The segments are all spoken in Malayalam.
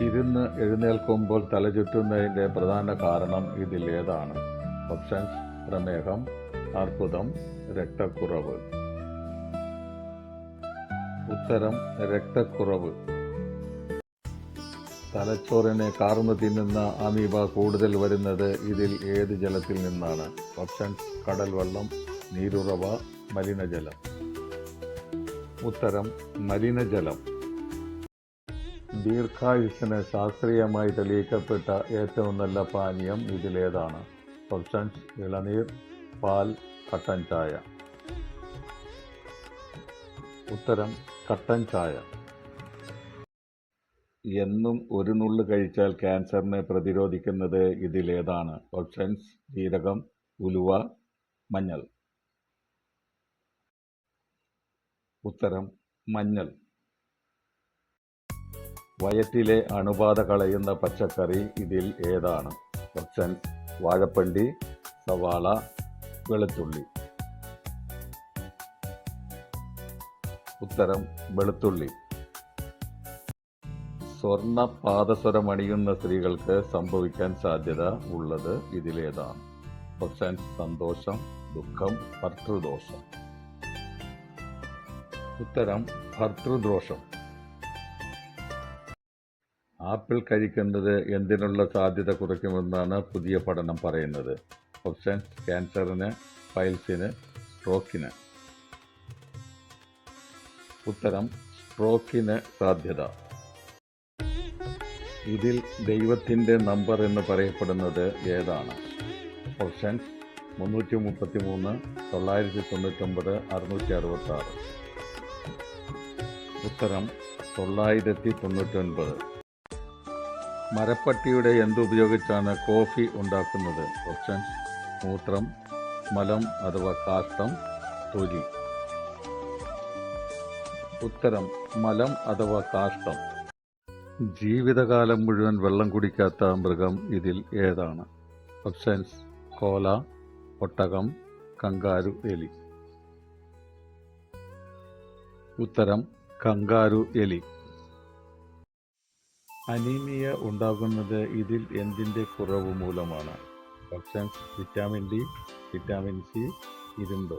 ഇരുന്ന് എഴുന്നേൽക്കുമ്പോൾ തലചുറ്റുന്നതിന്റെ പ്രധാന കാരണം ഇതിൽ ഏതാണ്? ഓപ്ഷൻസ് പ്രമേഹം അർബുദം രക്തക്കുറവ്. ഉത്തരം രക്തക്കുറവ്. തലച്ചോറിനെ കാർന്നു തിന്നുന്ന അമീബ കൂടുതൽ വരുന്നത് ഇതിൽ ഏത് ജലത്തിൽ നിന്നാണ്? ഓപ്ഷൻസ് കടൽ വെള്ളം നീരുറവ മലിനജലം. ഉത്തരം മലിനജലം. ദീർഘായുസ്സിന് ശാസ്ത്രീയമായി തെളിയിക്കപ്പെട്ട ഏറ്റവും നല്ല പാനീയം ഇതിലേതാണ്. ഓപ്ഷൻസ് ഇളനീർ പാൽ കട്ടൻ ചായ. ഉത്തരം കട്ടൻ ചായ. എന്നും ഒരു നുള്ള് കഴിച്ചാൽ ക്യാൻസറിനെ പ്രതിരോധിക്കുന്നത് ഇതിലേതാണ്. ഓപ്ഷൻസ് ജീരകം ഉലുവ മഞ്ഞൾ. ഉത്തരം മഞ്ഞൾ. വയറ്റിലെ അണുബാധ കളയുന്ന പച്ചക്കറി ഇതിൽ ഏതാണ്? ഓപ്ഷൻസ് വാഴപ്പണ്ടി സവാള വെളുത്തുള്ളി. ഉത്തരം വെളുത്തുള്ളി. സ്വർണ പാദസ്വരം അണിയുന്ന സ്ത്രീകൾക്ക് സംഭവിക്കാൻ സാധ്യത ഉള്ളത് ഇതിലേതാണ് ഓപ്ഷൻസ് സന്തോഷം ദുഃഖം ഭർത്തൃദോഷം. ഉത്തരം ഭർത്തൃദോഷം. ആപ്പിൾ കഴിക്കുന്നത് എന്തിനുള്ള സാധ്യത കുറയ്ക്കുമെന്നാണ് പുതിയ പഠനം പറയുന്നത്. ഓപ്ഷൻസ് ക്യാൻസറിന് പൈൽസിന് സ്ട്രോക്കിന്. ഉത്തരം സ്ട്രോക്കിന് സാധ്യത. ഇതിൽ ദൈവത്തിന്റെ നമ്പർ എന്ന് പറയപ്പെടുന്നത് ഏതാണ്? ഓപ്ഷൻസ് മുന്നൂറ്റി മുപ്പത്തി മൂന്ന് തൊള്ളായിരത്തി തൊണ്ണൂറ്റൊമ്പത് അറുന്നൂറ്റി അറുപത്തി ആറ് ഉത്തരം തൊള്ളായിരത്തി തൊണ്ണൂറ്റൊൻപത് മരപ്പട്ടിയുടെ എന്തുപയോഗിച്ചാണ് കോഫി ഉണ്ടാക്കുന്നത്? ഓപ്ഷൻസ് മൂത്രം മലം അഥവാ കാഷ്ടം തൊലി. ഉത്തരം മലം അഥവാ കാഷ്ടം ജീവിതകാലം മുഴുവൻ വെള്ളം കുടിക്കാത്ത മൃഗം ഇതിൽ ഏതാണ്? ഓപ്ഷൻസ് കോല ഒട്ടകം കങ്കാരു എലി. ഉത്തരം കങ്കാരു എലി. അനീമിയ ഉണ്ടാകുന്നത് ഇതിൽ എന്തിന്റെ കുറവ് മൂലമാണ്? Options vitamin D vitamin C ഇരുമ്പ്.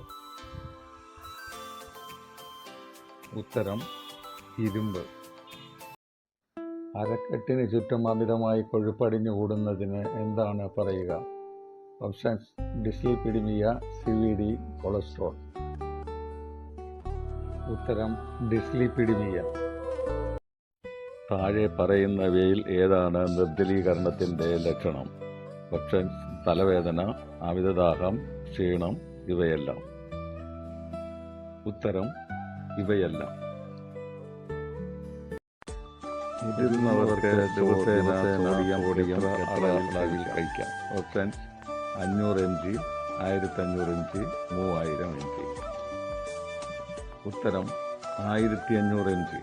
ഉത്തരം ഇരുമ്പ്. അരക്കെട്ടിന് ചുറ്റും അമിതമായി കൊഴുപ്പടിഞ്ഞു കൂടുന്നതിന് എന്താണ് പറയുക? Options dyslipidemia C V D cholesterol. ഉത്തരം ഡിസ്ലിപിഡിമിയ. താഴെ പറയുന്നവയിൽ ഏതാണ് നിർജലീകരണത്തിന്റെ ലക്ഷണം? പക്ഷെ തലവേദന അമിതദാഹം ക്ഷീണം ഇവയെല്ലാം. ഉത്തരം ഇവയെല്ലാം. മുതിർന്നവർക്ക് ദിവസേന സോഡിയം പൊടിയം എത്ര അളവിൽ കഴിക്കാം? ഓപ്ഷൻസ് അഞ്ഞൂറ് എം ജി ആയിരത്തി അഞ്ഞൂറ് എം ജി മൂവായിരം എം ജി ഉത്തരം ആയിരത്തി അഞ്ഞൂറ് എം ജി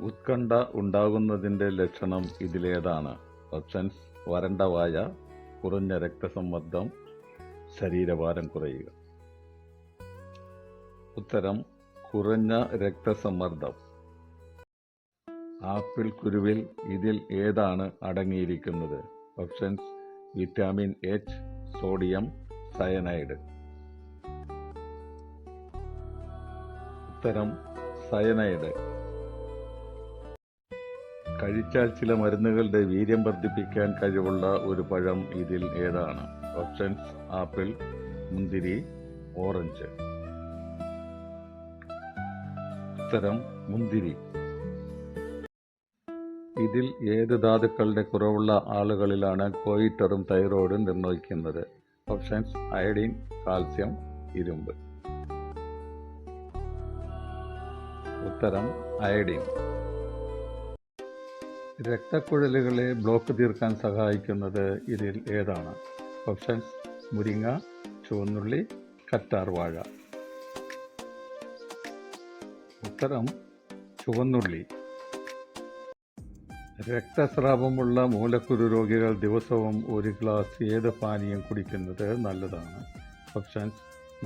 ഉത്കണ്ഠ ഉണ്ടാകുന്നതിന്റെ ലക്ഷണം ഇതിലേതാണ്. ഓപ്ഷൻസ് വരണ്ട വായ കുറഞ്ഞ രക്തസമ്മർദ്ദം ശരീരഭാരം കുറയുക. ഉത്തരം കുറഞ്ഞ രക്തസമ്മർദ്ദം. ആപ്പിൾ കുരുവിൽ ഇതിൽ ഏതാണ് അടങ്ങിയിരിക്കുന്നത്? Options vitamin H sodium cyanide. ഉത്തരം സയനൈഡ്. കഴിച്ചാൽ ചില മരുന്നുകളുടെ വീര്യം വർദ്ധിപ്പിക്കാൻ കഴിവുള്ള ഒരു പഴം ഇതിൽ ഏതാണ്? ഓപ്ഷൻസ് ആപ്പിൾ മുന്തിരി ഓറഞ്ച്. ഉത്തരം മുന്തിരി. ഇതിൽ ഏത് ധാതുക്കളുടെ കുറവുള്ള ആളുകളിലാണ് കോയിറ്ററും തൈറോയിഡും നിർണയിക്കുന്നത്? ഓപ്ഷൻസ് അയഡിൻ കാൽസ്യം ഇരുമ്പ്. ഉത്തരം അയഡിൻ രക്തക്കുഴലുകളെ ബ്ലോക്ക് തീർക്കാൻ സഹായിക്കുന്നത് ഇതിൽ ഏതാണ്? ഓപ്ഷൻസ് മുരിങ്ങ ചുവന്നുള്ളി കറ്റാർവാഴ. ഉത്തരം ചുവന്നുള്ളി. രക്തസ്രാവമുള്ള മൂലക്കുരു രോഗികൾ ദിവസവും ഒരു ഗ്ലാസ് ഏത് പാനീയം കുടിക്കുന്നത് നല്ലതാണ്? ഓപ്ഷൻസ്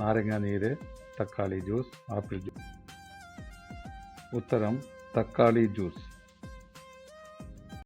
നാരങ്ങ നീര് തക്കാളി ജ്യൂസ് ആപ്പിൾ ജ്യൂസ്. ഉത്തരം തക്കാളി ജ്യൂസ്.